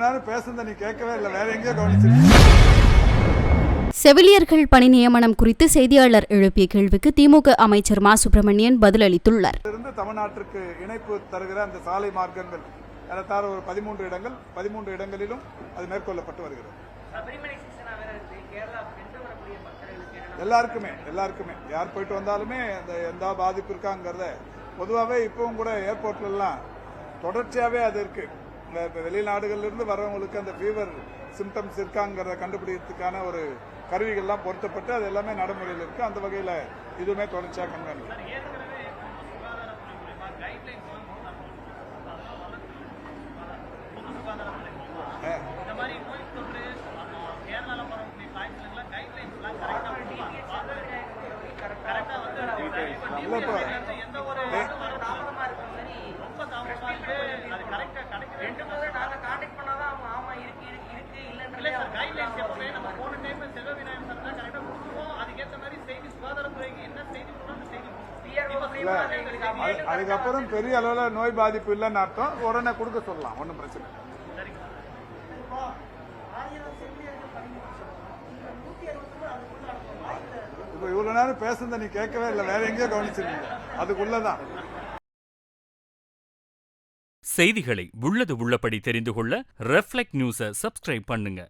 இவ்வளவு நேரம் பேசுனதை நீ கேட்கவே இல்லை. வேற எங்கேயோ கவனிச்சிருக்க செவிலியர்கள் பணி நியமனம் குறித்து செய்தியாளர் எழுப்பிய கேள்விக்கு திமுக அமைச்சர் மா. சுப்பிரமணியன் பதிலளித்துள்ளார். இருந்து தமிழ்நாட்டிற்கு இணைப்பு தருகிற அந்த சாலை மார்க்கங்கள் ஏறத்தாழ ஒரு பதிமூன்று இடங்கள் பதிமூன்று இடங்களிலும் அது மேற்கொள்ளப்பட்டு வருகிறது. எல்லாருக்குமே எல்லாருக்குமே. யார் போயிட்டு வந்தாலுமே அந்த எந்த பாதிப்பு இருக்காங்கிறத பொதுவாகவே இப்பவும் கூட ஏர்போர்ட்லலாம் தொடர்ச்சியாகவே அது இருக்கு. இந்த இப்ப வெளிநாடுகள்ல இருந்து வர்றவங்களுக்கு அந்த ஃபீவர் சிம்டம்ஸ் இருக்காங்கிறத கண்டுபிடிக்கிறதுக்கான ஒரு கருவிகள்லாம் பொருத்தப்பட்டு அது எல்லாமே நடைமுறையில் இருக்கு. அந்த வகையில் இதுவுமே தொடர்ச்சியாக கண்காணிக்கும் இந்த அதுக்கப்புறம் பெரிய அளவில் நோய் பாதிப்பு இல்லைன்னு அர்த்தம். உடனே கொடுக்க சொல்லலாம். ஒன்றும் பிரச்சனை. இப்போ இவ்வளவு நேரம் பேசுனதை நீ கேட்கவே இல்லை. வேற எங்கேயோ கவனிச்சிருக்கீங்க. அதுக்குள்ளதான். செய்திகளை உள்ளது உள்ளபடி தெரிந்து கொள்ள ரெஃப்ளெக்ட் நியூஸை சப்ஸ்கிரைப் பண்ணுங்க.